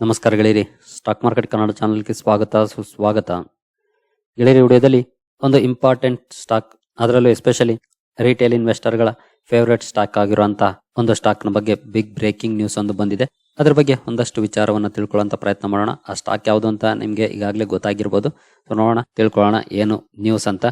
ನಮಸ್ಕಾರ ಗೆಳೆಯರಿ. Stock market Kannada ಚಾನಲ್ಗೆ ಸ್ವಾಗತ, ಸುಸ್ವಾಗತ. ಗೆಳೆಯರಿ, ವಿಡಿಯೋದಲ್ಲಿ ಒಂದು ಇಂಪಾರ್ಟೆಂಟ್ ಸ್ಟಾಕ್ ಅದರಲ್ಲೂ ಎಸ್ಪೆಷಲಿ ರಿಟೇಲ್ ಇನ್ವೆಸ್ಟರ್ಗಳ ಫೇವ್ರೇಟ್ ಸ್ಟಾಕ್ ಆಗಿರುವಂತಹ ಒಂದು ಸ್ಟಾಕ್ನ ಬಗ್ಗೆ ಬಿಗ್ ಬ್ರೇಕಿಂಗ್ ನ್ಯೂಸ್ ಒಂದು ಬಂದಿದೆ. ಅದರ ಬಗ್ಗೆ ಒಂದಷ್ಟು ವಿಚಾರವನ್ನು ತಿಳ್ಕೊಳ್ಳೋಂಥ ಪ್ರಯತ್ನ ಮಾಡೋಣ. ಆ ಸ್ಟಾಕ್ ಯಾವುದು ಅಂತ ನಿಮಗೆ ಈಗಾಗಲೇ ಗೊತ್ತಾಗಿರ್ಬೋದು. ನೋಡೋಣ, ತಿಳ್ಕೊಳ್ಳೋಣ ಏನು ನ್ಯೂಸ್ ಅಂತ.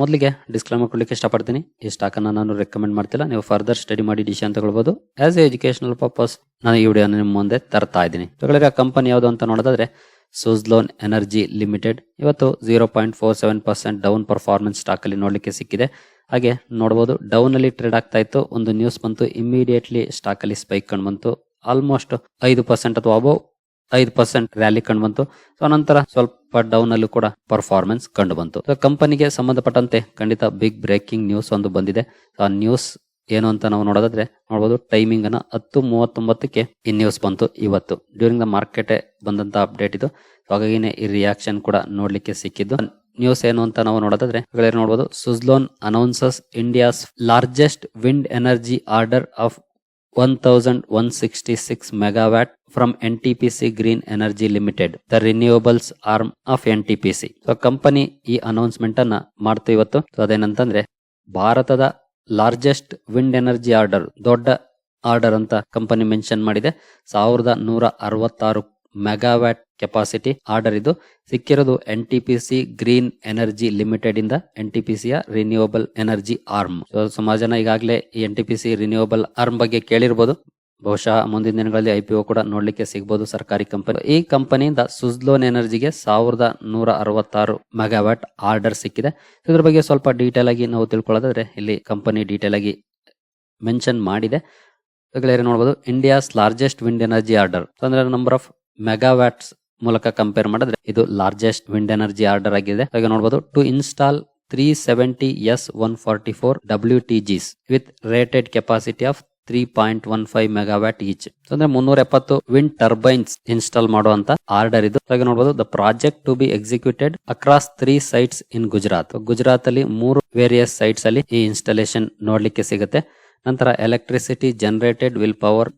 ಮೊದಲಿಗೆ ಡಿಸ್ಕ್ಲೈಮರ್ ಕೊಡ್ಲಿಕ್ಕೆ ಇಷ್ಟಪಡ್ತೀನಿ. ಈ ಸ್ಟಾಕನ್ನು ನಾನು ರೆಕಮೆಂಡ್ ಮಾಡ್ತಿಲ್ಲ. ನೀವು ಫರ್ದರ್ ಸ್ಟಡಿ ಮಾಡಿ ಡಿಸಿಷನ್ ತಗೊಳ್ಬೋದು ಆಸ್ ಎ ಎಜುಕೇಶನಲ್ ಪರ್ಪಸ್ ನಾನು ಈ ವಿಡಿಯೋ ನಿಮ್ಮ ಮುಂದೆ ತರ್ತಾ ಇದ್ದೀನಿ. ತಗೊಳ್ಳಿರೋ ಕಂಪನಿ ಯಾವುದು ಅಂತ ನೋಡೋದಾದ್ರೆ ಸುಜ್ಲೋನ್ ಎನರ್ಜಿ ಲಿಮಿಟೆಡ್ ಇವತ್ತು zero point four seven percent down performance ಸ್ಟಾಕಲ್ಲಿ ನೋಡಲಿಕ್ಕೆ ಸಿಕ್ಕಿದೆ. ಹಾಗೆ ನೋಡ್ಬೋದು ಡೌನಲ್ಲಿ ಟ್ರೇಡ್ ಆಗ್ತಾ ಇತ್ತು. ಒಂದು ನ್ಯೂಸ್ ಬಂತು ಇಮಿಡಿಯೇಟ್ಲಿ ಸ್ಟಾಕಲ್ಲಿ ಸ್ಪೈಕ್ ಕಂಡು ಬಂತು. ಆಲ್ಮೋಸ್ಟ್ ಐದು ಪರ್ಸೆಂಟ್ ಅಥವಾ ಅಬೌವ್ ಐದು ಪರ್ಸೆಂಟ್ ರ್ಯಾಲಿ ಕಂಡು ಬಂತು. ಸೊ ನಂತರ ಸ್ವಲ್ಪ ಡೌನ್ ಅಲ್ಲೂ ಕೂಡ ಪರ್ಫಾರ್ಮೆನ್ಸ್ ಕಂಡು ಬಂತು ಕಂಪನಿಗೆ ಸಂಬಂಧಪಟ್ಟಂತೆ ಖಂಡಿತ ಬಿಗ್ ಬ್ರೇಕಿಂಗ್ ನ್ಯೂಸ್ ಒಂದು ಬಂದಿದೆ. ಆ ನ್ಯೂಸ್ ಏನು ಅಂತ ನಾವು ನೋಡೋದಾದ್ರೆ ನೋಡಬಹುದು ಟೈಮಿಂಗ್ ಅನ್ನ ಹತ್ತು ಮೂವತ್ತೊಂಬತ್ತಕ್ಕೆ ಈ ನ್ಯೂಸ್ ಬಂತು ಇವತ್ತು. ಡ್ಯೂರಿಂಗ್ ದ ಮಾರ್ಕೆಟ್ ಬಂದಂತ ಅಪ್ಡೇಟ್ ಇದು. ಹಾಗಾಗಿನೇ ಈ ರಿಯಾಕ್ಷನ್ ಕೂಡ ನೋಡ್ಲಿಕ್ಕೆ ಸಿಕ್ಕಿದ್ದು. ನ್ಯೂಸ್ ಏನು ಅಂತ ನಾವು ನೋಡೋದಾದ್ರೆ ನೋಡಬಹುದು Suzlon announces India's largest wind energy order of one thousand one sixty six megawatt from N T P C green energy limited the renewables arm of N T P C so company ಈ announcement ಅನ್ನ ಮಾಡ್ತು ಇವತ್ತು. So ಅದೇನಂತಂದ್ರೆ, ಭಾರತದ largest wind energy order ದೊಡ್ಡ order ಅಂತ company mention ಮಾಡಿದೆ. ಸಾವಿರದ ನೂರ ಅರವತ್ತಾರು ಮೆಗಾವ್ಯಾಟ್ ಕೆಪಾಸಿಟಿ ಆರ್ಡರ್ ಇದು. ಸಿಕ್ಕಿರೋದು N T P C green energy limited ಇಂದ ಎನ್ ಟಿ ಪಿ ಸಿಯ ರಿನ್ಯೂವಬಲ್ ಎನರ್ಜಿ ಆರ್ಮ್ ಸೊ ಸುಮಾರು ಜನ ಈಗಾಗಲೇ ಈ N T P C renewable arm ಬಗ್ಗೆ ಕೇಳಿರ್ಬೋದು. ಬಹುಶಃ ಮುಂದಿನ ದಿನಗಳಲ್ಲಿ ಐ ಪಿ ಒ ಕೂಡ ನೋಡ್ಲಿಕ್ಕೆ ಸಿಗಬಹುದು ಸರ್ಕಾರಿ ಕಂಪನಿ ಈ ಕಂಪನಿಯಿಂದ ಸುಜ್ಲೋನ್ ಎನರ್ಜಿಗೆ ಸಾವಿರದ ನೂರ ಅರವತ್ತಾರು ಮೆಗಾವ್ಯಾಟ್ ಆರ್ಡರ್ ಸಿಕ್ಕಿದೆ. ಇದ್ರ ಬಗ್ಗೆ ಸ್ವಲ್ಪ ಡೀಟೇಲ್ ಆಗಿ ನಾವು ತಿಳ್ಕೊಳ್ಳೋದಾದ್ರೆ ಇಲ್ಲಿ ಕಂಪನಿ ಡೀಟೇಲ್ ಆಗಿ ಮೆನ್ಷನ್ ಮಾಡಿದೆ. ನೋಡಬಹುದು India's largest wind energy order ಅಂದ್ರೆ ನಂಬರ್ ಆಫ್ ಮೆಗಾವ್ಯಾಟ್ಸ್ ಮೂಲಕ ಕಂಪೇರ್ ಮಾಡಿದ್ರೆ ಇದು ಲಾರ್ಜೆಸ್ಟ್ ವಿಂಡ್ ಎನರ್ಜಿ ಆರ್ಡರ್ ಆಗಿದೆ. ಹಾಗೆ ನೋಡಬಹುದು to install three seventy S one four W T Gs with rated capacity of three point one five megawatt each ಅಂದ್ರೆ ಮುನ್ನೂರ ಎಪ್ಪತ್ತು ವಿಂಡ್ ಟರ್ಬೈನ್ಸ್ ಇನ್ಸ್ಟಾಲ್ ಮಾಡುವಂತ ಆರ್ಡರ್ ಇದು. ಹಾಗೆ ನೋಡಬಹುದು the project to be executed across three sites in Gujarat Gujarat ಅಲ್ಲಿ ಮೂರು various sites ಅಲ್ಲಿ ಈ ಇನ್ಸ್ಟಾಲೇಷನ್ ನೋಡ್ಲಿಕ್ಕೆ ಸಿಗುತ್ತೆ. ನಂತರ electricity generated will power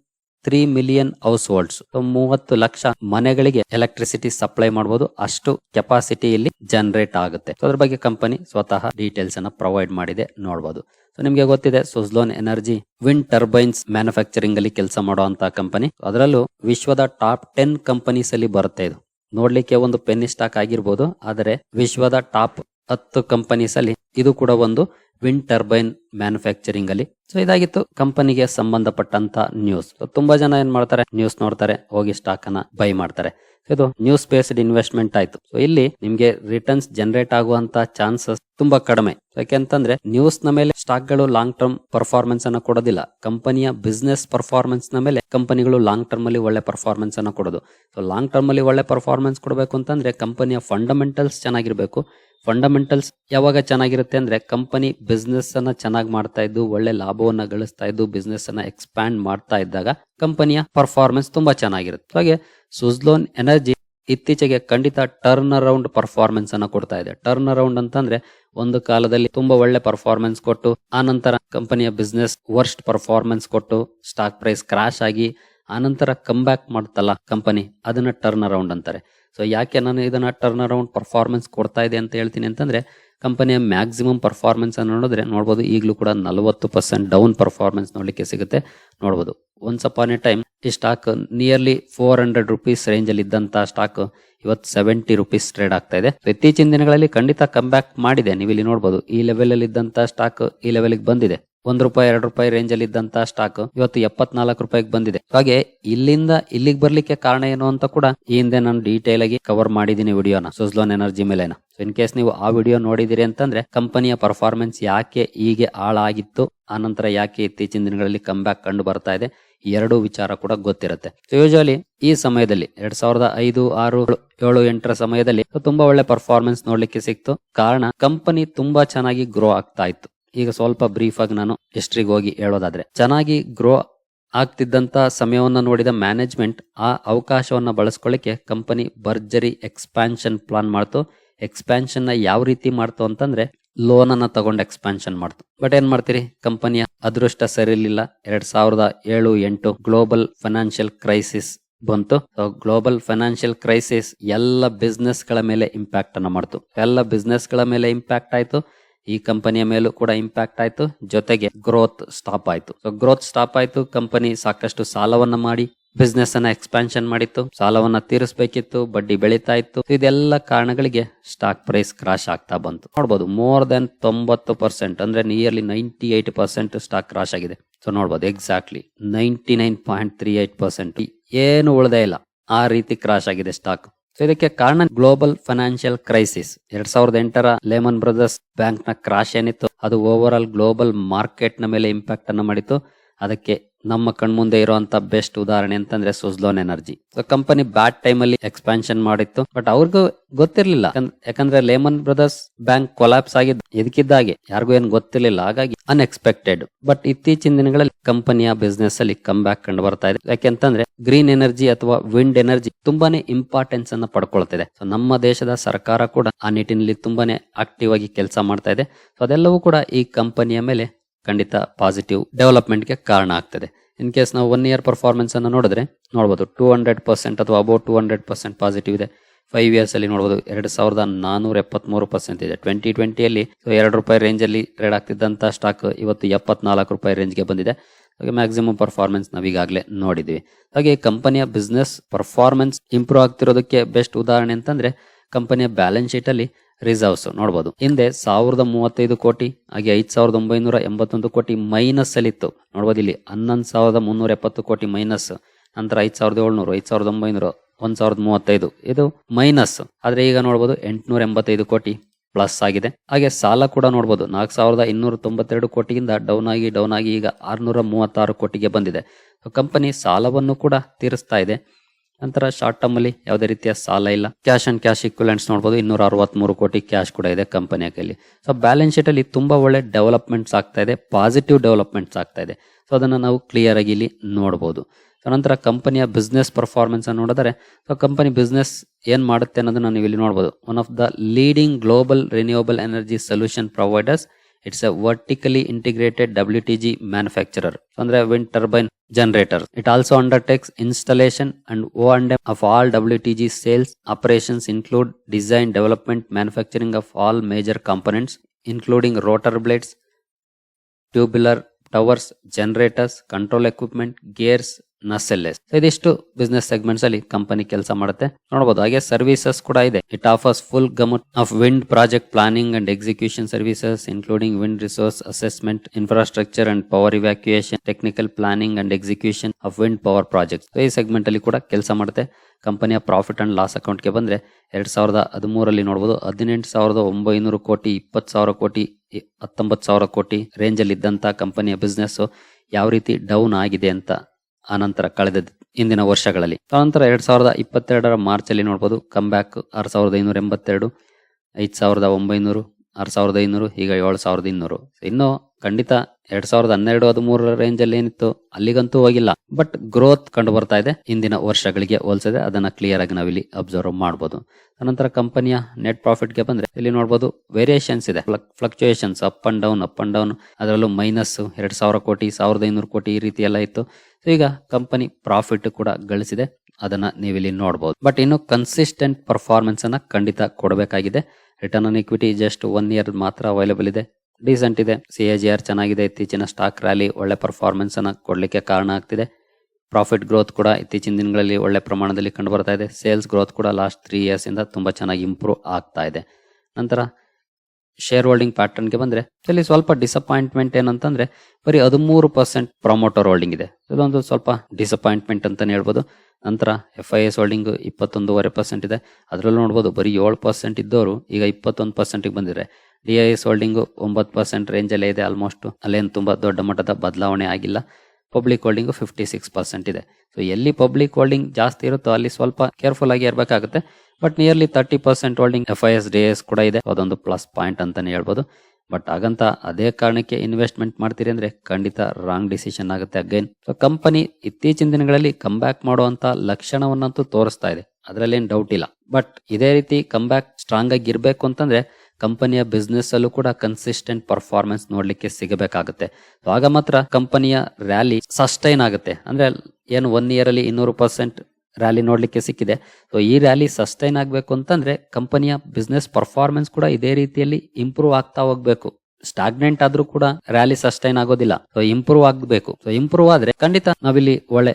three million households ಮೂವತ್ತು ಲಕ್ಷ ಮನೆಗಳಿಗೆ ಎಲೆಕ್ಟ್ರಿಸಿಟಿ ಸಪ್ಲೈ ಮಾಡಬಹುದು ಅಷ್ಟು ಕೆಪಾಸಿಟಿ ಇಲ್ಲಿ ಜನರೇಟ್ ಆಗುತ್ತೆ. ಅದ್ರ ಬಗ್ಗೆ ಕಂಪನಿ ಸ್ವತಃ ಡೀಟೇಲ್ಸ್ ಅನ್ನ ಪ್ರೊವೈಡ್ ಮಾಡಿದೆ ನೋಡಬಹುದು ಸೊ ನಿಮ್ಗೆ ಗೊತ್ತಿದೆ Suzlon energy wind turbines manufacturing ಅಲ್ಲಿ ಕೆಲಸ ಮಾಡುವಂತಹ ಕಂಪನಿ ಅದರಲ್ಲೂ ವಿಶ್ವದ ಟಾಪ್ ಟೆನ್ ಕಂಪನೀಸ್ ಅಲ್ಲಿ ಬರುತ್ತೆ ಇದು. ನೋಡ್ಲಿಕ್ಕೆ ಒಂದು ಪೆನ್ ಸ್ಟಾಕ್ ಆಗಿರ್ಬೋದು, ಆದರೆ ವಿಶ್ವದ ಟಾಪ್ ಹತ್ತು ಕಂಪನೀಸ್ ಅಲ್ಲಿ ಇದು ಕೂಡ ಒಂದು ವಿಂಡ್ ಟರ್ಬೈನ್ ಮ್ಯಾನುಫ್ಯಾಕ್ಚರಿಂಗ್ ಅಲ್ಲಿ ಸೊ ಇದಾಗಿತ್ತು ಕಂಪನಿಗೆ ಸಂಬಂಧಪಟ್ಟಂತ ನ್ಯೂಸ್ ತುಂಬಾ ಜನ ಏನ್ ಮಾಡ್ತಾರೆ? ನ್ಯೂಸ್ ನೋಡ್ತಾರೆ, ಹೋಗಿ ಸ್ಟಾಕ್ ಅನ್ನ ಬೈ ಮಾಡ್ತಾರೆ. ಇದು ನ್ಯೂಸ್ ಬೇಸ್ಡ್ ಇನ್ವೆಸ್ಟ್ಮೆಂಟ್ ಆಯ್ತು. ಸೊ ಇಲ್ಲಿ ನಿಮ್ಗೆ ರಿಟರ್ನ್ಸ್ ಜನರೇಟ್ ಆಗುವಂತ ಚಾನ್ಸಸ್ ತುಂಬಾ ಕಡಿಮೆ. ಯಾಕೆಂತಂದ್ರೆ ನ್ಯೂಸ್ನ ಮೇಲೆ ಸ್ಟಾಕ್ಗಳು ಲಾಂಗ್ ಟರ್ಮ್ ಪರ್ಫಾರ್ಮೆನ್ಸ್ ಅನ್ನ ಕೊಡೋದಿಲ್ಲ. ಕಂಪನಿಯ ಬಿಸ್ನೆಸ್ ಪರ್ಫಾರ್ಮೆನ್ಸ್ನ ಮೇಲೆ ಕಂಪನಿಗಳು ಲಾಂಗ್ ಟರ್ಮ್ ಅಲ್ಲಿ ಒಳ್ಳೆ ಪರ್ಫಾರ್ಮೆನ್ಸ್ ಅನ್ನ ಕೊಡೋದು. ಸೊ ಲಾಂಗ್ ಟರ್ಮ್ ಅಲ್ಲಿ ಒಳ್ಳೆ ಪರ್ಫಾರ್ಮೆನ್ಸ್ ಕೊಡಬೇಕು ಅಂತಂದ್ರೆ ಕಂಪನಿಯ ಫಂಡಮೆಂಟಲ್ಸ್ ಚೆನ್ನಾಗಿರ್ಬೇಕು. ಫಂಡಮೆಂಟಲ್ಸ್ ಯಾವಾಗ ಚೆನ್ನಾಗಿರುತ್ತೆ ಅಂದ್ರೆ ಕಂಪನಿ ಬಿಸ್ನೆಸ್ ಅನ್ನ ಚೆನ್ನಾಗಿ ಮಾಡ್ತಾ ಇದ್ದು, ಒಳ್ಳೆ ಲಾಭವನ್ನ ಗಳಿಸ್ತಾ ಇದ್ದು ಬಿಸ್ನೆಸ್ ಅನ್ನ ಎಕ್ಸ್ಪ್ಯಾಂಡ್ ಮಾಡ್ತಾ ಇದ್ದಾಗ ಕಂಪನಿಯ ಪರ್ಫಾರ್ಮೆನ್ಸ್ ತುಂಬಾ ಚೆನ್ನಾಗಿರುತ್ತೆ. ಹಾಗೆ ಸುಜ್ಲೋನ್ ಎನರ್ಜಿ ಇತ್ತೀಚೆಗೆ ಖಂಡಿತ ಟರ್ನ್ ಅರೌಂಡ್ ಪರ್ಫಾರ್ಮೆನ್ಸ್ ಅನ್ನ ಕೊಡ್ತಾ ಇದೆ. ಟರ್ನ್ ಅರೌಂಡ್ ಅಂತಂದ್ರೆ ಒಂದು ಕಾಲದಲ್ಲಿ ತುಂಬಾ ಒಳ್ಳೆ ಪರ್ಫಾರ್ಮೆನ್ಸ್ ಕೊಟ್ಟು, ಆನಂತರ ಕಂಪನಿಯ ಬಿಸ್ನೆಸ್ ವರ್ಸ್ಟ್ ಪರ್ಫಾರ್ಮೆನ್ಸ್ ಕೊಟ್ಟು ಸ್ಟಾಕ್ ಪ್ರೈಸ್ ಕ್ರಾಶ್ ಆಗಿ, ಆನಂತರ ಕಮ್ ಬ್ಯಾಕ್ ಮಾಡುತ್ತಲ್ಲ ಕಂಪನಿ ಅದನ್ನ ಟರ್ನ್ ಅರೌಂಡ್ ಅಂತಾರೆ. ಸೊ ಯಾಕೆ ನಾನು ಇದನ್ನ ಟರ್ನ್ ಅರೌಂಡ್ ಪರ್ಫಾರ್ಮೆನ್ಸ್ ಕೊಡ್ತಾ ಇದೆ ಅಂತ ಹೇಳ್ತೀನಿ ಅಂತಂದ್ರೆ ಕಂಪನಿಯ ಮ್ಯಾಕ್ಸಿಮಮ್ ಪರ್ಫಾರ್ಮೆನ್ಸ್ ಅನ್ನು ನೋಡಿದ್ರೆ ನೋಡ್ಬೋದು ಈಗಲೂ ಕೂಡ ನಲವತ್ತು ಪರ್ಸೆಂಟ್ ಡೌನ್ ಪರ್ಫಾರ್ಮೆನ್ಸ್ ನೋಡಲಿಕ್ಕೆ ಸಿಗುತ್ತೆ. ನೋಡ್ಬೋದು. ಒನ್ಸ್ ಅಪಾನ್ ಎ ಟೈಮ್ ಈ stock nearly four hundred rupees range ಅಲ್ಲಿ ಇದ್ದಂತ ಸ್ಟಾಕ್ ಇವತ್ತು ಸೆವೆಂಟಿ ರುಪೀಸ್ ಟ್ರೇಡ್ ಆಗ್ತಾ ಇದೆ. ಇತ್ತೀಚಿನ ದಿನಗಳಲ್ಲಿ ಖಂಡಿತ ಕಮ್ ಬ್ಯಾಕ್ ಮಾಡಿದೆ. ನೀವು ಇಲ್ಲಿ ನೋಡಬಹುದು ಈ ಲೆವೆಲ್ ಅಲ್ಲಿ ಇದ್ದಂತ ಸ್ಟಾಕ್ ಈ ಲೆವೆಲ್ಗೆ ಬಂದಿದೆ. ಒಂದ್ ರೂಪಾಯಿ, ಎರಡು ರೂಪಾಯಿ ರೇಂಜ್ ಅಲ್ಲಿ ಇದ್ದಂತ ಸ್ಟಾಕ್ ಇವತ್ತು ಎಪ್ಪತ್ನಾಲ್ಕು ರೂಪಾಯಿಗೆ ಬಂದಿದೆ. ಹಾಗೆ ಇಲ್ಲಿಂದ ಇಲ್ಲಿಗೆ ಬರ್ಲಿಕ್ಕೆ ಕಾರಣ ಏನು ಅಂತ ಕೂಡ ಈ ಹಿಂದೆ ನಾನು ಡೀಟೇಲ್ ಆಗಿ ಕವರ್ ಮಾಡಿದೀನಿ ವಿಡಿಯೋನ, ಸುಜ್ಲೋನ್ ಎನರ್ಜಿ ಮೇಲೆನ. ಇನ್ ಕೇಸ್ ನೀವು ಆ ವಿಡಿಯೋ ನೋಡಿದಿರಿ ಅಂತಂದ್ರೆ ಕಂಪನಿಯ ಪರ್ಫಾರ್ಮೆನ್ಸ್ ಯಾಕೆ ಹೀಗೆ ಹಾಳಾಗಿತ್ತು ಆನಂತರ ಯಾಕೆ ಇತ್ತೀಚಿನ ದಿನಗಳಲ್ಲಿ ಕಮ್ ಬ್ಯಾಕ್ ಕಂಡು ಬರ್ತಾ ಇದೆ, ಎರಡು ವಿಚಾರ ಕೂಡ ಗೊತ್ತಿರುತ್ತೆ. ಯೂಶಲಿ ಈ ಸಮಯದಲ್ಲಿ, ಎರಡ್ ಸಾವಿರದ ಐದು, ಆರು, ಏಳು, ಎಂಟರ ಸಮಯದಲ್ಲಿ ತುಂಬಾ ಒಳ್ಳೆ ಪರ್ಫಾರ್ಮೆನ್ಸ್ ನೋಡ್ಲಿಕ್ಕೆ ಸಿಕ್ತು. ಕಾರಣ, ಕಂಪನಿ ತುಂಬಾ ಚೆನ್ನಾಗಿ ಗ್ರೋ ಆಗ್ತಾ ಇತ್ತು. ಈಗ ಸ್ವಲ್ಪ ಬ್ರೀಫ್ ಆಗಿ ನಾನು ಹಿಸ್ಟ್ರಿಗೆ ಹೋಗಿ ಹೇಳೋದಾದ್ರೆ, ಚೆನ್ನಾಗಿ ಗ್ರೋ ಆಗ್ತಿದ್ದಂತ ಸಮಯವನ್ನ ನೋಡಿದ ಮ್ಯಾನೇಜ್ಮೆಂಟ್ ಆ ಅವಕಾಶವನ್ನ ಬಳಸ್ಕೊಳ್ಳಿಕ್ಕೆ ಕಂಪನಿ ಭರ್ಜರಿ ಎಕ್ಸ್ಪ್ಯಾನ್ಷನ್ ಪ್ಲಾನ್ ಮಾಡ್ತು. ಎಕ್ಸ್ಪ್ಯಾನ್ಷನ್ನ ಯಾವ ರೀತಿ ಮಾಡ್ತು ಅಂತಂದ್ರೆ ಲೋನ್ ಅನ್ನ ತಗೊಂಡು ಎಕ್ಸ್ಪ್ಯಾನ್ಷನ್ ಮಾಡ್ತು. ಬಟ್ ಏನ್ ಮಾಡ್ತೀರಿ? ಕಂಪನಿಯ ಅದೃಷ್ಟ ಸರಿಲಿಲ್ಲ. ಎರಡ್ ಸಾವಿರದ ಏಳು, ಎಂಟು ಗ್ಲೋಬಲ್ ಫೈನಾನ್ಷಿಯಲ್ ಕ್ರೈಸಿಸ್ ಬಂತು. ಗ್ಲೋಬಲ್ ಫೈನಾನ್ಷಿಯಲ್ ಕ್ರೈಸಿಸ್ ಎಲ್ಲ ಬಿಸ್ನೆಸ್ಗಳ ಮೇಲೆ ಇಂಪ್ಯಾಕ್ಟ್ ಅನ್ನ ಮಾಡ್ತು. ಎಲ್ಲ ಬಿಸ್ನೆಸ್ಗಳ ಮೇಲೆ ಇಂಪ್ಯಾಕ್ಟ್ ಆಯ್ತು. ಈ ಕಂಪನಿಯ ಮೇಲೂ ಕೂಡ ಇಂಪ್ಯಾಕ್ಟ್ ಆಯ್ತು. ಜೊತೆಗೆ ಗ್ರೋತ್ ಸ್ಟಾಪ್ ಆಯ್ತು. ಸೊ ಗ್ರೋತ್ ಸ್ಟಾಪ್ ಆಯ್ತು. ಕಂಪನಿ ಸಾಕಷ್ಟು ಸಾಲವನ್ನ ಮಾಡಿ ಬಿಸ್ನೆಸ್ ಅನ್ನ ಎಕ್ಸ್ಪಾನ್ಷನ್ ಮಾಡಿತ್ತು. ಸಾಲವನ್ನ ತೀರಿಸಬೇಕಿತ್ತು, ಬಡ್ಡಿ ಬೆಳೀತಾ ಇತ್ತು. ಇದೆಲ್ಲ ಕಾರಣಗಳಿಗೆ ಸ್ಟಾಕ್ ಪ್ರೈಸ್ ಕ್ರಾಶ್ ಆಗ್ತಾ ಬಂತು. ನೋಡಬಹುದು ಮೋರ್ ದೆನ್ ತೊಂಬತ್ತು ಪರ್ಸೆಂಟ್ ಅಂದ್ರೆ nearly ninety eight percent stock crash ಆಗಿದೆ. ಸೊ ನೋಡಬಹುದು exactly ninety nine point three eight percent ಏನು ಉಳಿದೇ ಇಲ್ಲ. ಆ ರೀತಿ ಕ್ರಾಶ್ ಆಗಿದೆ ಸ್ಟಾಕ್ ಸೊ ಇದಕ್ಕೆ ಕಾರಣ ಗ್ಲೋಬಲ್ ಫೈನಾನ್ಷಿಯಲ್ ಕ್ರೈಸಿಸ್. ಎರಡ್ ಸಾವಿರದ ಎಂಟರ ಲೇಮನ್ ಬ್ರದರ್ಸ್ ಬ್ಯಾಂಕ್ನ ಕ್ರಾಶ್ ಏನಿತ್ತು, ಅದು ಓವರ್ ಆಲ್ ಗ್ಲೋಬಲ್ ಮಾರ್ಕೆಟ್ನ ಮೇಲೆ ಇಂಪ್ಯಾಕ್ಟ್ ಅನ್ನ ಮಾಡಿತ್ತು. ಅದಕ್ಕೆ ನಮ್ಮ ಕಣ್ಮುಂದೆ ಇರುವಂತ ಬೆಸ್ಟ್ ಉದಾಹರಣೆ ಅಂತಂದ್ರೆ Suzlon Energy. So company bad time ಅಲ್ಲಿ ಎಕ್ಸ್ಪಾನ್ಷನ್ ಮಾಡಿತ್ತು ಬಟ್ ಅವ್ರಿಗೂ ಗೊತ್ತಿರ್ಲಿಲ್ಲ. ಯಾಕಂದ್ರೆ ಲೇಮನ್ ಬ್ರದರ್ಸ್ ಬ್ಯಾಂಕ್ ಕೊಲಾಪ್ಸ್ ಆಗಿದ್ದು ಇದಕ್ಕಿದ್ದಾಗೆ ಯಾರಿಗೂ ಏನ್ ಗೊತ್ತಿರ್ಲಿಲ್ಲ. ಹಾಗಾಗಿ ಅನ್ಎಕ್ಸ್ಪೆಕ್ಟೆಡ್ ಬಟ್ ಇತ್ತೀಚಿನ ದಿನಗಳಲ್ಲಿ ಕಂಪನಿಯ ಬಿಸ್ನೆಸ್ ಅಲ್ಲಿ ಕಮ್ ಬ್ಯಾಕ್ ಕಂಡು ಬರ್ತಾ ಇದೆ. ಯಾಕೆಂತಂದ್ರೆ ಗ್ರೀನ್ ಎನರ್ಜಿ ಅಥವಾ ವಿಂಡ್ ಎನರ್ಜಿ ತುಂಬಾನೇ ಇಂಪಾರ್ಟೆನ್ಸ್ ಅನ್ನ ಪಡ್ಕೊಳ್ತಿದೆ. ಸೊ ನಮ್ಮ ದೇಶದ ಸರ್ಕಾರ ಕೂಡ ಆ ನಿಟ್ಟಿನಲ್ಲಿ ತುಂಬಾನೇ ಆಕ್ಟಿವ್ ಆಗಿ ಕೆಲಸ ಮಾಡ್ತಾ ಇದೆ. ಸೊ ಅದೆಲ್ಲವೂ ಕೂಡ ಈ ಕಂಪನಿಯ ಮೇಲೆ ಖಂಡಿತ ಪಾಸಿಟಿವ್ ಡೆವಲಪ್ಮೆಂಟ್ಗೆ ಕಾರಣ ಆಗ್ತದೆ. ಇನ್ ಕೇಸ್ ನಾವು ಒನ್ ಇಯರ್ ಪರ್ಫಾರ್ಮೆನ್ಸ್ ಅನ್ನು ನೋಡಿದ್ರೆ ನೋಡಬಹುದು ಟೂ ಹಂಡ್ರೆಡ್ ಪರ್ಸೆಂಟ್ ಅಥವಾ about two hundred percent positive ಇದೆ. ಫೈವ್ ಇಯರ್ಸ್ ಅಲ್ಲಿ ನೋಡಬಹುದು ಎರಡ್ ಸಾವಿರದ ನಾನೂರ ಎಪ್ಪತ್ಮೂರು ಪರ್ಸೆಂಟ್ ಇದೆ. ಟ್ವೆಂಟಿ ಟ್ವೆಂಟಿಯಲ್ಲಿ ಎರಡು ರೂಪಾಯಿ ರೇಂಜ್ ಅಲ್ಲಿ ಟ್ರೇಡ್ ಆಗ್ತಿದ್ದಂತ ಸ್ಟಾಕ್ ಇವತ್ತು ಎಪ್ಪತ್ನಾಲ್ಕು ರೂಪಾಯಿ ರೇಂಜ್ಗೆ ಬಂದಿದೆ. ಹಾಗೆ ಮ್ಯಾಕ್ಸಿಮಮ್ ಪರ್ಫಾರ್ಮೆನ್ಸ್ ನಾವು ಈಗಾಗಲೇ ನೋಡಿದ್ವಿ ಹಾಗೆ ಕಂಪನಿಯ ಬಿಸ್ನೆಸ್ ಪರ್ಫಾರ್ಮೆನ್ಸ್ ಇಂಪ್ರೂವ್ ಆಗ್ತಿರೋದಕ್ಕೆ ಬೆಸ್ಟ್ ಉದಾಹರಣೆ ಅಂತಂದ್ರೆ ಕಂಪನಿಯ ಬ್ಯಾಲೆನ್ಸ್ ಶೀಟ್ ಅಲ್ಲಿ ರಿಸರ್ವ್ಸ್ ನೋಡಬಹುದು ಹಿಂದೆ ಸಾವಿರದ ಮೂವತ್ತೈದು ಕೋಟಿ, ಹಾಗೆ ಐದ್ ಸಾವಿರದ ಒಂಬೈನೂರ ಎಂಬತ್ತೊಂದು ಕೋಟಿ ಮೈನಸ್ ಅಲ್ಲಿ ಇತ್ತು. ನೋಡಬಹುದು ಇಲ್ಲಿ ಹನ್ನೊಂದು ಸಾವಿರದ ಮುನ್ನೂರ ಎಪ್ಪತ್ತು ಕೋಟಿ ಮೈನಸ್ ನಂತರ ಐದ್ ಸಾವಿರದ ಏಳ್ನೂರು, ಐದ್ ಸಾವಿರದ ಒಂಬೈನೂರು, ಒಂದ್ ಸಾವಿರದ ಮೂವತ್ತೈದು. ಇದು ಮೈನಸ್ ಆದ್ರೆ ಈಗ ನೋಡಬಹುದು ಎಂಟುನೂರ ಎಂಬತ್ತೈದು ಕೋಟಿ ಪ್ಲಸ್ ಆಗಿದೆ. ಹಾಗೆ ಸಾಲ ಕೂಡ ನೋಡಬಹುದು ನಾಲ್ಕು ಸಾವಿರದ ಇನ್ನೂರ ತೊಂಬತ್ತೆರಡು ಕೋಟಿಯಿಂದ ಡೌನ್ ಆಗಿ ಡೌನ್ ಆಗಿ ಈಗ ಆರ್ನೂರ ಮೂವತ್ತಾರು ಕೋಟಿಗೆ ಬಂದಿದೆ. ಕಂಪನಿ ಸಾಲವನ್ನು ಕೂಡ ತೀರಿಸ್ತಾ ಇದೆ. ನಂತರ ಶಾರ್ಟ್ ಟರ್ಮ್ ಅಲ್ಲಿ ಯಾವುದೇ ರೀತಿಯ ಸಾಲ ಇಲ್ಲ. ಕ್ಯಾಶ್ ಅಂಡ್ ಕ್ಯಾಶ್ ಇಕ್ವಲೆಂಟ್ಸ್ ನೋಡಬಹುದು ಇನ್ನೂರ ಅರವತ್ಮೂರು ಕೋಟಿ ಕ್ಯಾಶ್ ಕೂಡ ಇದೆ ಕಂಪನಿಯ ಕೈಲಿ ಸೊ ಬ್ಯಾಲೆನ್ಸ್ ಶೀಟ್ ಅಲ್ಲಿ ತುಂಬಾ ಒಳ್ಳೆ ಡೆವಲಪ್ಮೆಂಟ್ಸ್ ಆಗ್ತಾ ಇದೆ ಪಾಸಿಟಿವ್ ಡೆವಲಪ್ಮೆಂಟ್ಸ್ ಆಗ್ತಾ ಇದೆ. ಸೊ ಅದನ್ನ ನಾವು ಕ್ಲಿಯರ್ ಆಗಿ ಇಲ್ಲಿ ನೋಡಬಹುದು ಸೊ ನಂತರ ಕಂಪನಿಯ ಬಿಸ್ನೆಸ್ ಪರ್ಫಾರ್ಮೆನ್ಸ್ ಅನ್ನು ನೋಡಿದರೆ ಸೊ ಕಂಪನಿ ಬಿಸ್ನೆಸ್ ಏನ್ ಮಾಡುತ್ತೆ ಅನ್ನೋದನ್ನ ನೀವು ಇಲ್ಲಿ ನೋಡಬಹುದು one of the leading global renewable energy solution providers it's a vertically integrated W T G manufacturer ಅಂದ್ರೆ wind turbine generator it also undertakes installation and O and M of all W T G sales operations include design development manufacturing of all major components including rotor blades nacelles ಇದಿಷ್ಟು business segments ಅಲ್ಲಿ company ಕೆಲಸ ಮಾಡುತ್ತೆ. ನೋಡಬಹುದು ಹಾಗೆ services ಕೂಡ ಇದೆ. It offers full gamut of wind project planning and execution services including wind resource assessment infrastructure and power evacuation technical planning and execution of wind power project ಈ segment ಅಲ್ಲಿ ಕೂಡ ಕೆಲಸ ಮಾಡುತ್ತೆ. ಕಂಪನಿಯ ಪ್ರಾಫಿಟ್ ಅಂಡ್ ಲಾಸ್ ಅಕೌಂಟ್ಗೆ ಬಂದ್ರೆ, ಎರಡ್ ಸಾವಿರದ ಹದಿಮೂರಲ್ಲಿ ನೋಡಬಹುದು ಹದಿನೆಂಟು ಸಾವಿರದ ಒಂಬೈನೂರು ಕೋಟಿ, ಇಪ್ಪತ್ತು ಸಾವಿರ ಕೋಟಿ, ಹತ್ತೊಂಬತ್ತು ಸಾವಿರ ಕೋಟಿ ರೇಂಜ್ ಅಲ್ಲಿ ಇದ್ದಂತ ಕಂಪನಿಯ ಬಿಸ್ನೆಸ್ ಯಾವ ರೀತಿ ಡೌನ್ ಆಗಿದೆ ಅಂತ ಆನಂತರ ಕಳೆದ ಇಂದಿನ ವರ್ಷಗಳಲ್ಲಿ. ತದನಂತರ ಎರಡ್ ಸಾವಿರದ ಇಪ್ಪತ್ತೆರಡರ ಮಾರ್ಚ್ ಅಲ್ಲಿ ನೋಡಬಹುದು ಕಮ್ ಬ್ಯಾಕ್ ಆರು ಸಾವಿರದ ಐನೂರ ಎಂಬತ್ತೆರಡು, ಐದ್ ಸಾವಿರದ ಒಂಬೈನೂರು, ಆರು ಸಾವಿರದ ಐನೂರು, ಈಗ ಏಳು ಸಾವಿರದ ಇನ್ನೂರು. ಇನ್ನು ಖಂಡಿತ ಎರಡ್ ಸಾವಿರದ ಹನ್ನೆರಡು ಹದಿಮೂರರ ರೇಂಜ್ ಅಲ್ಲಿ ಏನಿತ್ತು, ಅಲ್ಲಿಗಂತೂ ಹೋಗಿಲ್ಲ. ಬಟ್ ಗ್ರೋತ್ ಕಂಡು ಬರ್ತಾ ಇದೆ. ಇಂದಿನ ವರ್ಷಗಳಿಗೆ ಹೋಲಿಸಿದೆ ಅದನ್ನ ಕ್ಲಿಯರ್ ಆಗಿ ನಾವಿಲ್ಲಿ ಅಬ್ಸರ್ವ್ ಮಾಡಬಹುದು ಅನಂತರ ಕಂಪನಿಯ ನೆಟ್ ಪ್ರಾಫಿಟ್ಗೆ ಬಂದ್ರೆ ಇಲ್ಲಿ ನೋಡಬಹುದು ವೇರಿಯೇಷನ್ಸ್ ಇದೆ. Fluctuations up and down up and down ಅದರಲ್ಲೂ ಮೈನಸ್ ಎರಡ್ ಸಾವಿರ ಕೋಟಿ, ಸಾವಿರದ ಐನೂರು ಕೋಟಿ ಈ ರೀತಿ ಎಲ್ಲ ಇತ್ತು ಈಗ ಕಂಪನಿ ಪ್ರಾಫಿಟ್ ಕೂಡ ಗಳಿಸಿದೆ. ಅದನ್ನ ನೀವಿಲ್ಲಿ ನೋಡಬಹುದು ಬಟ್ ಇನ್ನು ಕನ್ಸಿಸ್ಟೆಂಟ್ ಪರ್ಫಾರ್ಮೆನ್ಸ್ ಅನ್ನ ಖಂಡಿತ ಕೊಡಬೇಕಾಗಿದೆ. Return on equity just one year ಮಾತ್ರ ಅವೈಲೇಬಲ್ ಇದೆ. ಡೀಸೆಂಟ್ ಇದೆ. ಸಿ ಎ ಜಿ ಆರ್ ಚೆನ್ನಾಗಿದೆ. ಇತ್ತೀಚಿನ ಸ್ಟಾಕ್ ರ್ಯಾಲಿ ಒಳ್ಳೆ ಪರ್ಫಾರ್ಮೆನ್ಸ್ ಅನ್ನ ಕೊಡ್ಲಿಕ್ಕೆ ಕಾರಣ ಆಗ್ತಿದೆ. ಪ್ರಾಫಿಟ್ ಗ್ರೋತ್ ಕೂಡ ಇತ್ತೀಚಿನ ದಿನಗಳಲ್ಲಿ ಒಳ್ಳೆ ಪ್ರಮಾಣದಲ್ಲಿ ಕಂಡು ಬರ್ತಾ ಇದೆ. ಸೇಲ್ಸ್ ಗ್ರೋತ್ ಕೂಡ ಲಾಸ್ಟ್ ತ್ರೀ ಇಯರ್ಸ್ ಇಂದ ತುಂಬಾ ಚೆನ್ನಾಗಿ ಇಂಪ್ರೂವ್ ಆಗ್ತಾ ಇದೆ. ನಂತರ ಶೇರ್ ಹೋಲ್ಡಿಂಗ್ ಪ್ಯಾಟರ್ನ್ಗೆ ಬಂದ್ರೆ, ಇಲ್ಲಿ ಸ್ವಲ್ಪ ಡಿಸಪಾಯಿಂಟ್ಮೆಂಟ್ ಏನಂತಂದ್ರೆ, ಬರೀ ಹದಿಮೂರು ಪರ್ಸೆಂಟ್ ಪ್ರಮೋಟರ್ ಹೋಲ್ಡಿಂಗ್ ಇದೆ. ಇದೊಂದು ಸ್ವಲ್ಪ ಡಿಸಪಾಯಿಂಟ್ಮೆಂಟ್ ಅಂತಾನೆ ಹೇಳ್ಬೋದು. ನಂತರ ಎಫ್ ಐ ಎಸ್ ಹೋಲ್ಡಿಂಗ್ ಇಪ್ಪತ್ತೊಂದೂವರೆ ಪರ್ಸೆಂಟ್ ಇದೆ. ಅದರಲ್ಲೂ ನೋಡ್ಬೋದು, ಬರೀ ಏಳು ಪರ್ಸೆಂಟ್ ಇದ್ದವರು ಈಗ ಇಪ್ಪತ್ತೊಂದು ಪರ್ಸೆಂಟ್ಗೆ ಬಂದಿದೆ ಡಿ ಐ ಎಸ್ ಹೋಲ್ಡಿಂಗು ಒಂಬತ್ತು ಪರ್ಸೆಂಟ್ ರೇಂಜಲ್ಲೇ ಇದೆ ಆಲ್ಮೋಸ್ಟ್ ಅಲ್ಲೇನು ತುಂಬ ದೊಡ್ಡ ಮಟ್ಟದ ಬದಲಾವಣೆ ಆಗಿಲ್ಲ. Public holding fifty six percent ಇದೆ. ಸೊ ಎಲ್ಲಿ ಪಬ್ಲಿಕ್ ಹೋಲ್ಡಿಂಗ್ ಜಾಸ್ತಿ ಇರುತ್ತೋ ಅಲ್ಲಿ ಸ್ವಲ್ಪ ಕೇರ್ಫುಲ್ ಆಗಿ ಇರಬೇಕಾಗುತ್ತೆ. But nearly thirty percent holding F I S D S ಕೂಡ ಇದೆ. ಅದೊಂದು ಪ್ಲಸ್ ಪಾಯಿಂಟ್ ಅಂತಲೇ ಹೇಳ್ಬೋದು. ಬಟ್ ಹಾಗಂತ ಅದೇ ಕಾರಣಕ್ಕೆ ಇನ್ವೆಸ್ಟ್ಮೆಂಟ್ ಮಾಡ್ತೀರಿ ಅಂದ್ರೆ ಖಂಡಿತ ರಾಂಗ್ ಡಿಸಿಷನ್ ಆಗುತ್ತೆ ಅಗೈನ್ ಸೊ ಕಂಪನಿ ಇತ್ತೀಚಿನ ದಿನಗಳಲ್ಲಿ ಕಮ್ ಬ್ಯಾಕ್ ಮಾಡುವಂತ ಲಕ್ಷಣವನ್ನಂತೂ ತೋರಿಸ್ತಾ ಇದೆ. ಅದರಲ್ಲೇನು ಡೌಟ್ ಇಲ್ಲ. ಬಟ್ ಇದೇ ರೀತಿ ಕಮ್ ಬ್ಯಾಕ್ ಸ್ಟ್ರಾಂಗ್ ಆಗಿ ಇರಬೇಕು ಅಂತಂದ್ರೆ ಕಂಪನಿಯ ಬಿಸ್ನೆಸ್ ಅಲ್ಲೂ ಕೂಡ ಕನ್ಸಿಸ್ಟೆಂಟ್ ಪರ್ಫಾರ್ಮೆನ್ಸ್ ನೋಡ್ಲಿಕ್ಕೆ ಸಿಗಬೇಕಾಗುತ್ತೆ. ಆಗ ಮಾತ್ರ ಕಂಪನಿಯ ರ್ಯಾಲಿ ಸಸ್ಟೈನ್ ಆಗುತ್ತೆ. ಅಂದ್ರೆ ಏನು ಒನ್ ಇಯರ್ ಅಲ್ಲಿ ಇನ್ನೂರು ಪರ್ಸೆಂಟ್ ರ್ಯಾಲಿ ನೋಡ್ಲಿಕ್ಕೆ ಸಿಕ್ಕಿದೆ. ಸೊ ಈ ರ್ಯಾಲಿ ಸಸ್ಟೈನ್ ಆಗಬೇಕು ಅಂತಂದ್ರೆ ಕಂಪನಿಯ ಬಿಸ್ನೆಸ್ ಪರ್ಫಾರ್ಮೆನ್ಸ್ ಕೂಡ ಇದೇ ರೀತಿಯಲ್ಲಿ ಇಂಪ್ರೂವ್ ಆಗ್ತಾ ಹೋಗ್ಬೇಕು. ಸ್ಟಾಗ್ನೆಂಟ್ ಆದ್ರೂ ಕೂಡ ರ್ಯಾಲಿ ಸಸ್ಟೈನ್ ಆಗೋದಿಲ್ಲ. ಸೊ ಇಂಪ್ರೂವ್ ಆಗಬೇಕು. ಸೊ ಇಂಪ್ರೂವ್ ಆದ್ರೆ ಖಂಡಿತ ನಾವಿಲ್ಲಿ ಒಳ್ಳೆ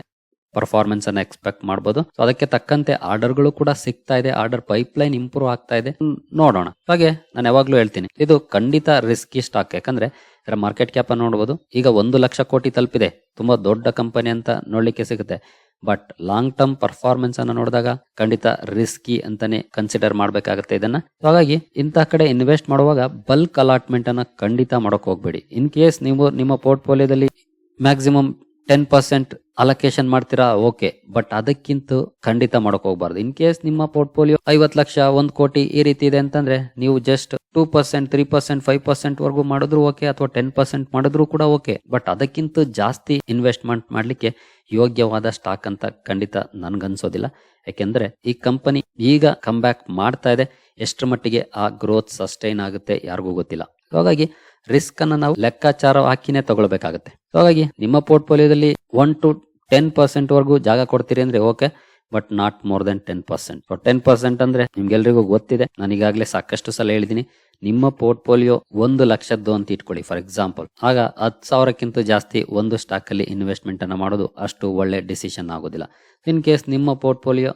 ಪರ್ಫಾರ್ಮೆನ್ಸ್ ಅನ್ನ ಎಕ್ಸ್ಪೆಕ್ಟ್ ಮಾಡಬಹುದು ಸೊ ಅದಕ್ಕೆ ತಕ್ಕಂತೆ ಆರ್ಡರ್ಗಳು ಕೂಡ ಸಿಗ್ತಾ ಇದೆ. ಆರ್ಡರ್ ಪೈಪ್ ಲೈನ್ ಇಂಪ್ರೂವ್ ಆಗ್ತಾ ಇದೆ. ನೋಡೋಣ. ಹಾಗೆ ನಾನು ಯಾವಾಗ್ಲೂ ಹೇಳ್ತೀನಿ. ಇದು ಖಂಡಿತ ರಿಸ್ಕಿ ಸ್ಟಾಕ್ ಯಾಕಂದ್ರೆ ಇದರ ಮಾರ್ಕೆಟ್ ಕ್ಯಾಪ್ ನೋಡಬಹುದು ಈಗ ಒಂದು ಲಕ್ಷ ಕೋಟಿ ತಲುಪಿದೆ. ತುಂಬಾ ದೊಡ್ಡ ಕಂಪನಿ ಅಂತ ನೋಡ್ಲಿಕ್ಕೆ ಸಿಗುತ್ತೆ. ಬಟ್ ಲಾಂಗ್ ಟರ್ಮ್ ಪರ್ಫಾರ್ಮೆನ್ಸ್ ಅನ್ನ ನೋಡಿದಾಗ ಖಂಡಿತ ರಿಸ್ಕಿ ಅಂತಾನೆ ಕನ್ಸಿಡರ್ ಮಾಡಬೇಕಾಗುತ್ತೆ ಇದನ್ನ. ಹಾಗಾಗಿ ಇಂತಹ ಕಡೆ ಇನ್ವೆಸ್ಟ್ ಮಾಡುವಾಗ ಬಲ್ಕ್ ಅಲಾಟ್ಮೆಂಟ್ ಅನ್ನ ಖಂಡಿತ ಮಾಡಕ್ ಹೋಗ್ಬೇಡಿ. ಇನ್ ಕೇಸ್ ನೀವು ನಿಮ್ಮ ಪೋರ್ಟ್ಫೋಲಿಯೋದಲ್ಲಿ ಮ್ಯಾಕ್ಸಿಮಮ್ ಟೆನ್ ಪರ್ಸೆಂಟ್ ಅಲೋಕೇಶನ್ ಮಾಡ್ತೀರಾ? ಓಕೆ ಬಟ್ ಅದಕ್ಕಿಂತ ಖಂಡಿತ ಮಾಡಕ್ ಹೋಗ್ಬಾರ್ದು. ಇನ್ ಕೇಸ್ ನಿಮ್ಮ ಪೋರ್ಟ್ಫೋಲಿಯೋ ಐವತ್ ಲಕ್ಷ, ಒಂದ್ ಕೋಟಿ ಈ ರೀತಿ ಇದೆ ಅಂತಂದ್ರೆ ನೀವು just two percent three percent five percent ವರೆಗೂ ಮಾಡಿದ್ರು ಓಕೆ ಅಥವಾ ಟೆನ್ ಪರ್ಸೆಂಟ್ ಮಾಡಿದ್ರು ಕೂಡ ಓಕೆ ಬಟ್ ಅದಕ್ಕಿಂತ ಜಾಸ್ತಿ ಇನ್ವೆಸ್ಟ್ಮೆಂಟ್ ಮಾಡ್ಲಿಕ್ಕೆ ಯೋಗ್ಯವಾದ ಸ್ಟಾಕ್ ಅಂತ ಖಂಡಿತ ನನ್ಗನ್ಸೋದಿಲ್ಲ. ಯಾಕೆಂದ್ರೆ ಈ ಕಂಪನಿ ಈಗ ಕಮ್ ಬ್ಯಾಕ್ ಮಾಡ್ತಾ ಇದೆ. ಎಷ್ಟರ ಮಟ್ಟಿಗೆ ಆ ಗ್ರೋತ್ ಸಸ್ಟೈನ್ ಆಗುತ್ತೆ ಯಾರಿಗೂ ಗೊತ್ತಿಲ್ಲ. ಹಾಗಾಗಿ ರಿಸ್ಕ್ ಅನ್ನ ನಾವು ಲೆಕ್ಕಾಚಾರ ಹಾಕಿನೇ ತಗೊಳ್ಬೇಕಾಗತ್ತೆ. ಹಾಗಾಗಿ ನಿಮ್ಮ ಪೋರ್ಟ್ಫೋಲಿಯೋದಲ್ಲಿ ಒನ್ ಟು ಟೆನ್ ಪರ್ಸೆಂಟ್ ವರೆಗೂ ಜಾಗ ಕೊಡ್ತೀರಿ ಅಂದ್ರೆ okay but not more than ten percent ten percent ಅಂದ್ರೆ ನಿಮ್ಗೆಲ್ರಿಗೂ ಗೊತ್ತಿದೆ, ನಾನು ಈಗಾಗಲೇ ಸಾಕಷ್ಟು ಸಲ ಹೇಳಿದೀನಿ, ನಿಮ್ಮ ಪೋರ್ಟ್ಫೋಲಿಯೋ ಒಂದು ಲಕ್ಷದ್ದು ಅಂತ ಇಟ್ಕೊಳ್ಳಿ ಫಾರ್ ಎಕ್ಸಾಂಪಲ್ ಆಗ ಹತ್ತು ಸಾವಿರಕ್ಕಿಂತ ಜಾಸ್ತಿ ಒಂದು ಸ್ಟಾಕ್ ಅಲ್ಲಿ ಇನ್ವೆಸ್ಟ್ಮೆಂಟ್ ಅನ್ನ ಮಾಡೋದು ಅಷ್ಟು ಒಳ್ಳೆ ಡಿಸಿಷನ್ ಆಗೋದಿಲ್ಲ. ಇನ್ ಕೇಸ್ ನಿಮ್ಮ ಪೋರ್ಟ್ಫೋಲಿಯೋ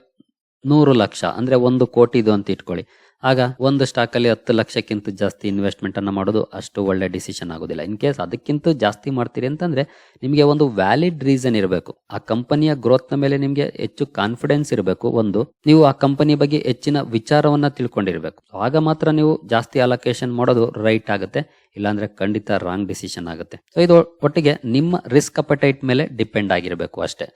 ನೂರು ಲಕ್ಷ ಅಂದ್ರೆ ಒಂದು ಕೋಟಿದು ಅಂತ ಇಟ್ಕೊಳ್ಳಿ. ಆಗ ಒಂದು ಸ್ಟಾಕ್ ಅಲ್ಲಿ ಹತ್ತು ಲಕ್ಷಕ್ಕಿಂತ ಜಾಸ್ತಿ ಇನ್ವೆಸ್ಟ್ಮೆಂಟ್ ಅನ್ನ ಮಾಡೋದು ಅಷ್ಟು ಒಳ್ಳೆ ಡಿಸಿಷನ್ ಆಗೋದಿಲ್ಲ. ಇನ್ ಕೇಸ್ ಅದಕ್ಕಿಂತ ಜಾಸ್ತಿ ಮಾಡ್ತೀರಿ ಅಂತಂದ್ರೆ ನಿಮಗೆ ಒಂದು ವ್ಯಾಲಿಡ್ ರೀಸನ್ ಇರಬೇಕು. ಆ ಕಂಪನಿಯ ಗ್ರೋತ್ ಮೇಲೆ ನಿಮಗೆ ಹೆಚ್ಚು ಕಾನ್ಫಿಡೆನ್ಸ್ ಇರಬೇಕು. ಒಂದು, ನೀವು ಆ ಕಂಪನಿ ಬಗ್ಗೆ ಹೆಚ್ಚಿನ ವಿಚಾರವನ್ನ ತಿಳ್ಕೊಂಡಿರ್ಬೇಕು. ಆಗ ಮಾತ್ರ ನೀವು ಜಾಸ್ತಿ ಅಲೋಕೇಶನ್ ಮಾಡೋದು ರೈಟ್ ಆಗುತ್ತೆ. ಇಲ್ಲಾಂದ್ರೆ ಖಂಡಿತ ರಾಂಗ್ ಡಿಸಿಷನ್ ಆಗುತ್ತೆ. ಸೊ ಇದು ಒಟ್ಟಿಗೆ ನಿಮ್ಮ ರಿಸ್ಕ್ ಅಪಟೈಟ್ ಮೇಲೆ ಡಿಪೆಂಡ್ ಆಗಿರಬೇಕು ಅಷ್ಟೇ.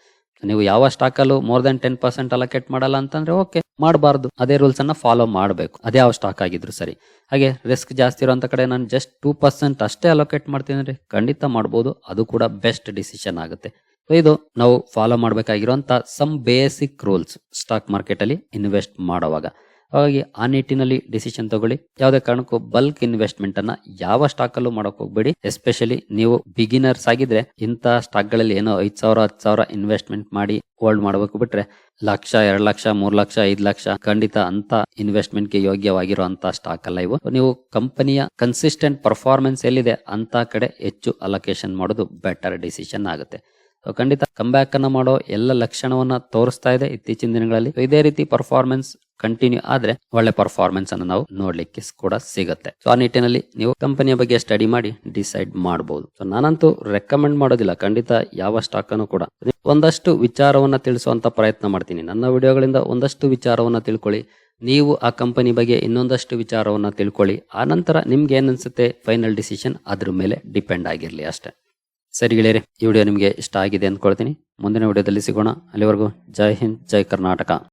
ನೀವು ಯಾವ ಸ್ಟಾಕಲ್ಲೂ more than ten percent allocate ಮಾಡಲ್ಲ ಅಂತಂದ್ರೆ ಓಕೆ ಮಾಡಬಾರ್ದು. ಅದೇ ರೂಲ್ಸ್ ಅನ್ನ ಫಾಲೋ ಮಾಡಬೇಕು. ಅದೇ ಯಾವ ಸ್ಟಾಕ್ ಆಗಿದ್ರು ಸರಿ. ಹಾಗೆ ರಿಸ್ಕ್ ಜಾಸ್ತಿ ಇರೋಂಥ ಕಡೆ ನಾನು ಜಸ್ಟ್ ಟೂ ಪರ್ಸೆಂಟ್ ಅಷ್ಟೇ ಅಲೋಕೇಟ್ ಮಾಡ್ತೀನಿ ಖಂಡಿತ ಮಾಡ್ಬೋದು. ಅದು ಕೂಡ ಬೆಸ್ಟ್ ಡಿಸಿಷನ್ ಆಗುತ್ತೆ. ಸೊ ಇದು ನಾವು follow ಮಾಡಬೇಕಾಗಿರುವಂತ some basic rules stock market ಅಲ್ಲಿ ಇನ್ವೆಸ್ಟ್ ಮಾಡುವಾಗ. ಹಾಗಾಗಿ ಆ ನಿಟ್ಟಿನಲ್ಲಿ ಡಿಸಿಷನ್ ತಗೊಳ್ಳಿ. ಯಾವುದೇ ಕಾರಣಕ್ಕೂ ಬಲ್ಕ್ ಇನ್ವೆಸ್ಟ್ಮೆಂಟ್ ಅನ್ನ ಯಾವ ಸ್ಟಾಕ್ ಅಲ್ಲೂ ಮಾಡಕ್ ಹೋಗ್ಬೇಡಿ. ಎಸ್ಪೆಷಲಿ ನೀವು ಬಿಗಿನರ್ಸ್ ಆಗಿದ್ರೆ ಇಂತಹ ಸ್ಟಾಕ್ಗಳಲ್ಲಿ ಏನೋ ಐದ್ ಸಾವಿರ, ಹತ್ತು ಸಾವಿರ ಇನ್ವೆಸ್ಟ್ಮೆಂಟ್ ಮಾಡಿ ಹೋಲ್ಡ್ ಮಾಡಬೇಕು ಬಿಟ್ರೆ ಲಕ್ಷ, ಎರಡು ಲಕ್ಷ, ಮೂರ್ ಲಕ್ಷ, ಐದ್ ಲಕ್ಷ ಖಂಡಿತ ಅಂತ ಇನ್ವೆಸ್ಟ್ಮೆಂಟ್ಗೆ ಯೋಗ್ಯವಾಗಿರುವಂತಹ ಸ್ಟಾಕ್ ಅಲ್ಲ ಇವು. ನೀವು ಕಂಪನಿಯ ಕನ್ಸಿಸ್ಟೆಂಟ್ ಪರ್ಫಾರ್ಮೆನ್ಸ್ ಎಲ್ಲಿದೆ ಅಂತ ಕಡೆ ಹೆಚ್ಚು ಅಲೋಕೇಶನ್ ಮಾಡೋದು ಬೆಟರ್ ಡಿಸಿಷನ್ ಆಗುತ್ತೆ. ಖಂಡಿತ ಕಂಬ್ಯಾಕ್ ಅನ್ನ ಮಾಡೋ ಎಲ್ಲ ಲಕ್ಷಣವನ್ನ ತೋರಿಸ್ತಾ ಇದೆ ಇತ್ತೀಚಿನ ದಿನಗಳಲ್ಲಿ. ಇದೇ ರೀತಿ ಪರ್ಫಾರ್ಮೆನ್ಸ್ ಕಂಟಿನ್ಯೂ ಆದ್ರೆ ಒಳ್ಳೆ ಪರ್ಫಾರ್ಮೆನ್ಸ್ ಅನ್ನು ನಾವು ನೋಡ್ಲಿಕ್ಕೆ ಕೂಡ ಸಿಗುತ್ತೆ. ಸೊ ಆ ನಿಟ್ಟಿನಲ್ಲಿ ನೀವು ಕಂಪನಿಯ ಬಗ್ಗೆ ಸ್ಟಡಿ ಮಾಡಿ ಡಿಸೈಡ್ ಮಾಡಬಹುದು ಸೊ ನಾನಂತೂ ರೆಕಮೆಂಡ್ ಮಾಡೋದಿಲ್ಲ. ಖಂಡಿತ ಯಾವ ಸ್ಟಾಕ್ ಅನ್ನು ಕೂಡ. ಒಂದಷ್ಟು ವಿಚಾರವನ್ನ ತಿಳಿಸುವಂತ ಪ್ರಯತ್ನ ಮಾಡ್ತೀನಿ. ನನ್ನ ವಿಡಿಯೋಗಳಿಂದ ಒಂದಷ್ಟು ವಿಚಾರವನ್ನ ತಿಳ್ಕೊಳ್ಳಿ. ನೀವು ಆ ಕಂಪನಿ ಬಗ್ಗೆ ಇನ್ನೊಂದಷ್ಟು ವಿಚಾರವನ್ನ ತಿಳ್ಕೊಳ್ಳಿ. ಆ ನಂತರ ನಿಮ್ಗೆ ಏನನ್ಸುತ್ತೆ? ಫೈನಲ್ ಡಿಸಿಷನ್ ಅದ್ರ ಮೇಲೆ ಡಿಪೆಂಡ್ ಆಗಿರ್ಲಿ ಅಷ್ಟೇ. ಸರಿ ಗೆಳೆಯರೆ, ಈ ವಿಡಿಯೋ ನಿಮಗೆ ಇಷ್ಟ ಆಗಿದೆ ಅಂದ್ಕೊಳ್ತೀನಿ. ಮುಂದಿನ ವಿಡಿಯೋದಲ್ಲಿ ಸಿಗೋಣ. ಅಲ್ಲಿವರೆಗೂ ಜೈ ಹಿಂದ್, ಜೈ ಕರ್ನಾಟಕ.